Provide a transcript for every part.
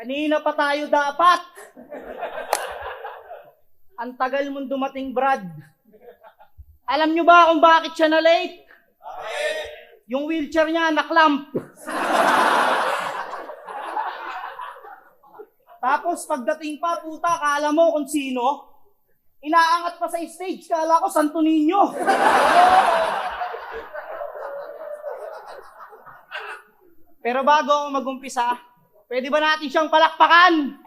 Kanina pa tayo dapat. Ang tagal mong dumating, Brad. Alam nyo ba kung bakit siya na late? Yung wheelchair niya naklamp. Tapos pagdating pa, puta, kala mo kung sino. Inaangat pa sa stage, kala ko Santo Niño. Pero bago ako magumpisa, pwede ba natin siyang palakpakan?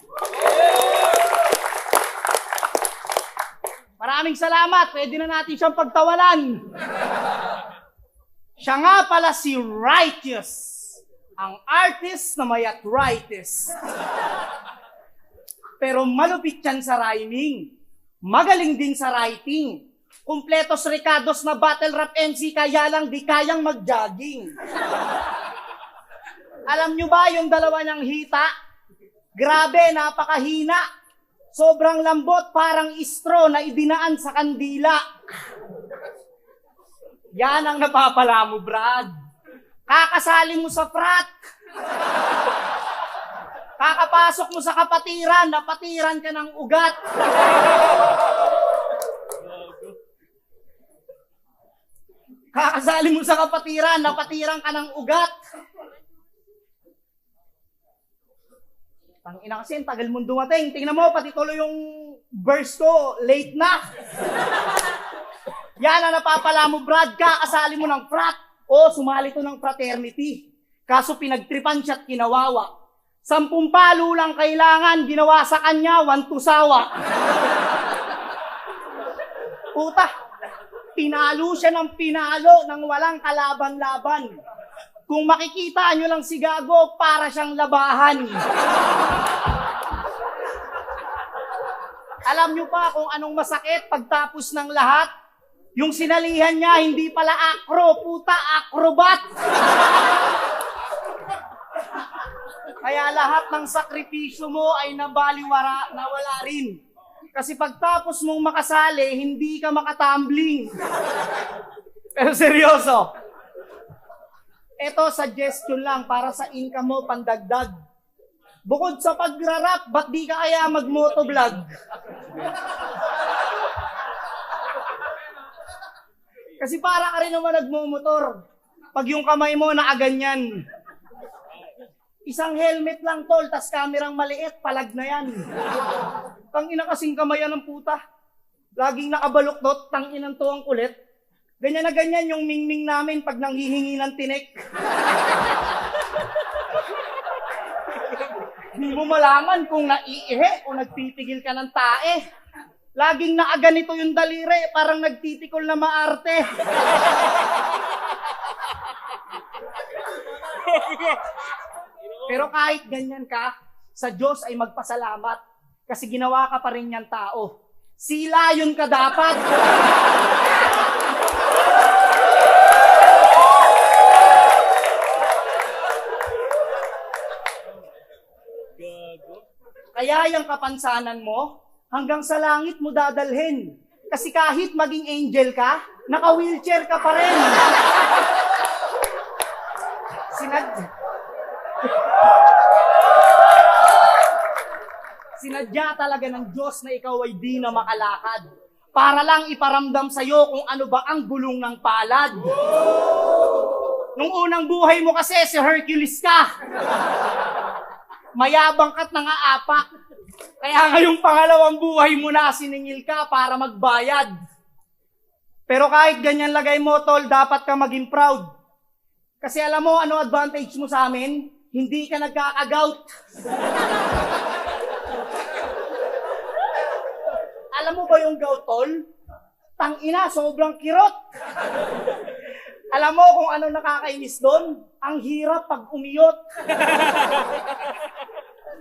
Maraming salamat. Pwede na natin siyang pagtawalan. Siya nga pala si Righteous. Ang artist na may arthritis. Pero malupit yan sa rhyming. Magaling din sa writing. Kumpletos Ricardos na battle rap MC kaya lang di kayang mag-jogging. Alam nyo ba yung dalawa niyang hita? Grabe, napakahina. Sobrang lambot, parang istro na idinaan sa kandila. Yan ang napapala mo, Brad. Kakasali mo sa frat. Kakapasok mo sa kapatiran, napatiran ka ng ugat. Kakasali mo sa kapatiran, napatiran ka ng ugat. Tang ina kasi, ang tagal mong dumating. Tingnan mo, pati tuloy yung verse ko, late na. Yan ang napapala mo, Brad, kakasali mo ng frat. O, sumali to ng fraternity. Kaso pinagtripan siya at kinawawa. Sampung palo lang kailangan, ginawa sa kanya, one to sawa. Puta, pinalo siya ng pinalo nang walang kalaban-laban. Kung makikita nyo lang si Gago, para siyang labahan. Alam nyo pa kung anong masakit pagtapos ng lahat? Yung sinalihan niya, hindi pala acro, puta, acrobat. Kaya lahat ng sakripisyo mo ay nabaliwara, nawala rin. Kasi pagtapos mong makasali, hindi ka makatumbling. Pero seryoso, ito, suggestion lang para sa income mo, pandagdag. Bukod sa pagrarap, ba't di ka kaya mag-motovlog? Kasi para ka rin naman nagmumotor. Pag yung kamay mo nakaganyan. Isang helmet lang tol, tas kamerang maliit, palag na yan. Tang ina kasing kamayan ng puta. Laging nakabaluktot, tang inang to ang kulit. Ganyan na ganyan yung mingming namin pag nanghihingi ng tinik. Hindi mo malaman kung naiihi o nagtitigil ka ng tae. Laging nakaganito yung daliri, parang nagtitikol na maarte. Pero kahit ganyan ka, sa Diyos ay magpasalamat kasi ginawa ka pa rin niyang tao. Sila yun ka dapat. Kaya yung kapansanan mo, hanggang sa langit mo dadalhin. Kasi kahit maging angel ka, naka-wheelchair ka pa rin. Sinad... Sinadya talaga ng Diyos na ikaw ay di na makalakad. Para lang iparamdam sa'yo kung ano ba ang gulong ng palad. Nung unang buhay mo kasi, si Hercules ka. Mayabang ka't nangaapak. Kaya ngayong pangalawang buhay mo na, siningil ka para magbayad. Pero kahit ganyan lagay mo, tol, dapat ka maging proud. Kasi alam mo, ano advantage mo sa amin? Hindi ka nagkakagout. alam mo ba yung gout, tol? Tangina, sobrang kirot. alam mo kung ano nakakainis doon? Ang hirap pag umiyot.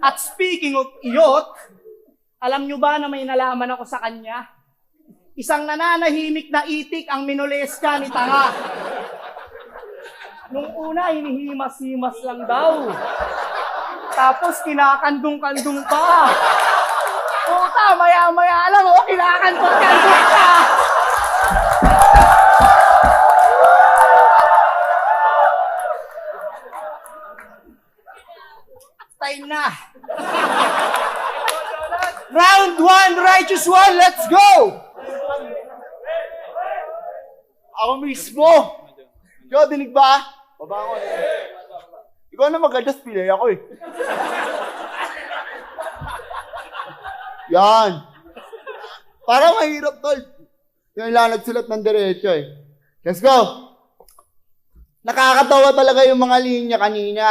At speaking of iyot, alam nyo ba na may nalaman ako sa kanya? Isang nananahimik na itik ang minoleska ni Tanga. Nung una, hinihimas-himas lang daw. Tapos kinakandong-kandong pa. Puta, maya-maya lang, oh, kinakandong-kandong pa. Time na. Round one, righteous one, let's go! Ako mismo! Yo, dinig ba? Baba ko. Ikaw na mag-adjust, pilay ako eh. Yan. Para mahirap, tol. Yung ilalagsulat ng diretso eh. Let's go! Nakakatawa talaga yung mga linya kanina.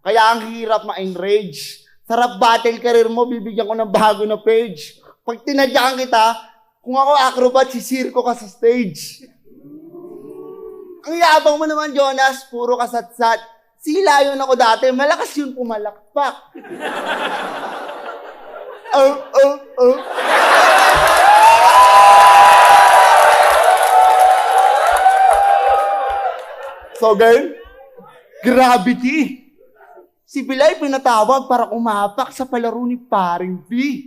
Kaya ang hirap ma-enrage. Sarap battle career mo, bibigyan ko ng bago na page. Pag tinadyakan kita, kung ako acrobat, sisirko ka sa stage. Ang yabang mo naman, Jonas, puro kasatsat. Sila yun ako dati, malakas yun pumalakpak. oh, oh, oh. So, girl, gravity. Si Bilay pinatawag para kumapak sa palaro ni Paring B.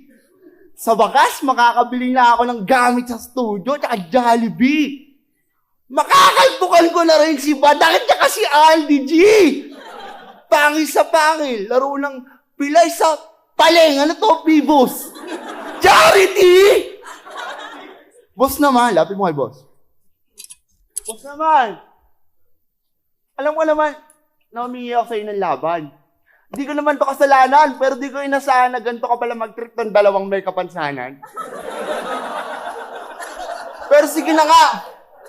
Sa wakas, makakabili na ako ng gamit sa studio at Jollibee. Makakalpukan ko na rin si Badakit niya kasi Aldi G. Pangil sa pangil. Laro ng pilay sa paleng. Ano to, Pibos? Charity! Boss naman. Lapit mo kay boss. Boss naman. Alam ko naman, na humingi ako sa'yo ng laban. Di ko naman to kasalanan, pero di ko inasahan na ganito ka pala mag-trip ng dalawang may kapansanan. pero sige na nga.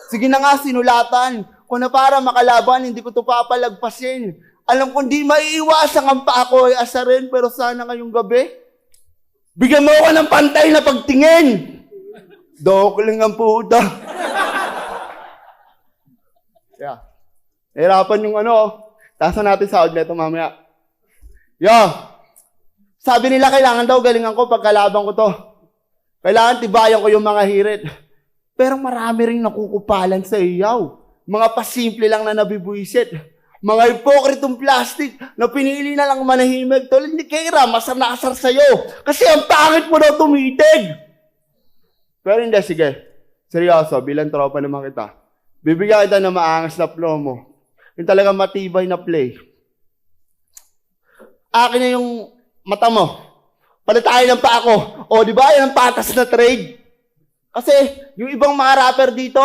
Sige na nga, sinulatan. Kung na para makalaban, hindi ko to papalagpasin. Alam kong di maiiwasan ang pa ako ay asarin, pero sana ngayong gabi, bigyan mo ako ng pantay na pagtingin. Dok lang ang puta. yeah. Nahirapan yung ano, tasa natin sa outlet mamaya. Yo! Sabi nila kailangan daw galingan ko pagkalaban ko to. Kailangan tibayan ko yung mga hirit. Pero marami ring nakukupalan sa iyaw. Mga pasimple lang na nabibuisit. Mga hipokritong plastic na pinili na lang manahimig. Tol, hindi kaya masar na asar sa'yo. Kasi ang pangit mo daw tumitig. Pero hindi, sige. Seryoso, bilang tropa naman kita. Bibigyan kita ng maangas na promo. Yung talaga matibay na play. Akin na yung mata mo. Palitayin ng pa ako. O, di ba? Yan ang patas na trade. Kasi, yung ibang mga rapper dito,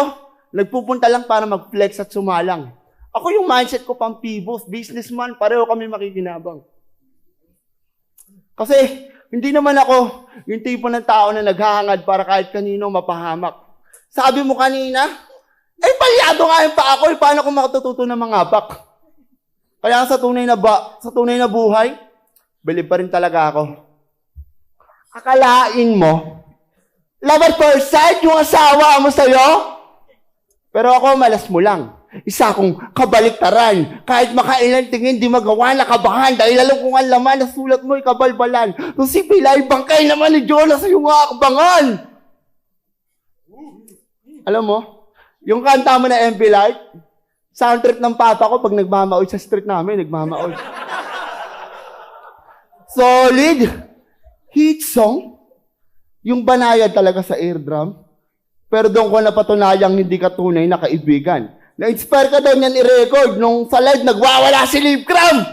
nagpupunta lang para mag-flex at sumalang. Ako yung mindset ko pang pibos, businessman, pareho kami makikinabang. Kasi, hindi naman ako yung tipo ng tao na naghahangad para kahit kanino mapahamak. Sabi mo kanina, eh, palyado nga yung pa ako, eh, paano ko makatututo ng mga bak? Kaya sa tunay na ba, sa tunay na buhay, believe pa rin talaga ako. Akalain mo, love at first sight yung asawa mo sa'yo? Pero ako, malas mo lang. Isa akong kabaliktaran. Kahit makailan tingin, di magawa nakabahan. Dahil alam kong ang laman na sulat mo ay kabalbalan. Nung si Pilay, bangkay naman ni Jonas sa iyong akbangan. Alam mo, yung kanta mo na MB Light, sound trip ng papa ko pag nagmamaoy sa street namin, nagmamaoy. Solid! Hit song? Yung banayad talaga sa eardrum. Pero doon ko napatunayang hindi ka tunay na kaibigan. Na-inspire ka daw niyan i-record nung sa live nagwawala si Liv Cram.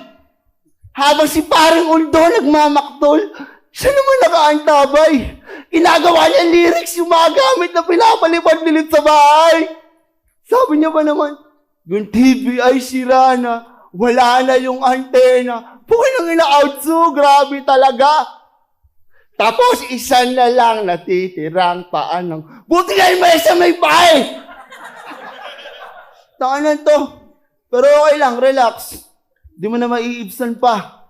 Habang si paring Uldo nagmamaktol, siya naman nakaantabay. Ginagawa niya lyrics yung mga gamit na pinapalipad nilit sa bahay. Sabi niya ba naman, yung TV ay sira na, wala na yung antena. Pukin ang ina-outso, grabe talaga. Tapos isa na lang natitirang paanong, buti nga yung may sa may bahay. Tanganan to. Pero okay lang, relax. Di mo na maiibsan pa.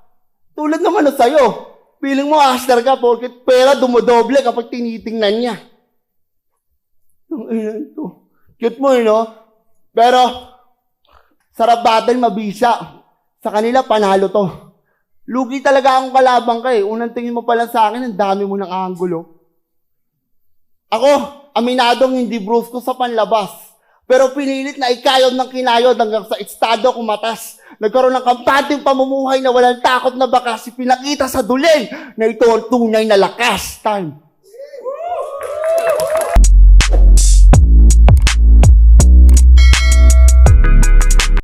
Tulad naman na sa'yo. Feeling mo aster ka porket pera dumodoble kapag tinitingnan niya. Ang ina ito. Cute mo, eh, no? Pero, sarap battle, mabisa. Sa kanila, panalo to. Lugi talaga akong kalabang ka eh. Unang tingin mo pala sa akin, ang dami mo ng angulo. Ako, aminadong hindi brusko sa panlabas. Pero pinilit na ikayod ng kinayod hanggang sa estado kumatas. Nagkaroon ng kampanting pamumuhay na walang takot na bakas. Pinakita sa duling na ito ang tunay na lakas. Time.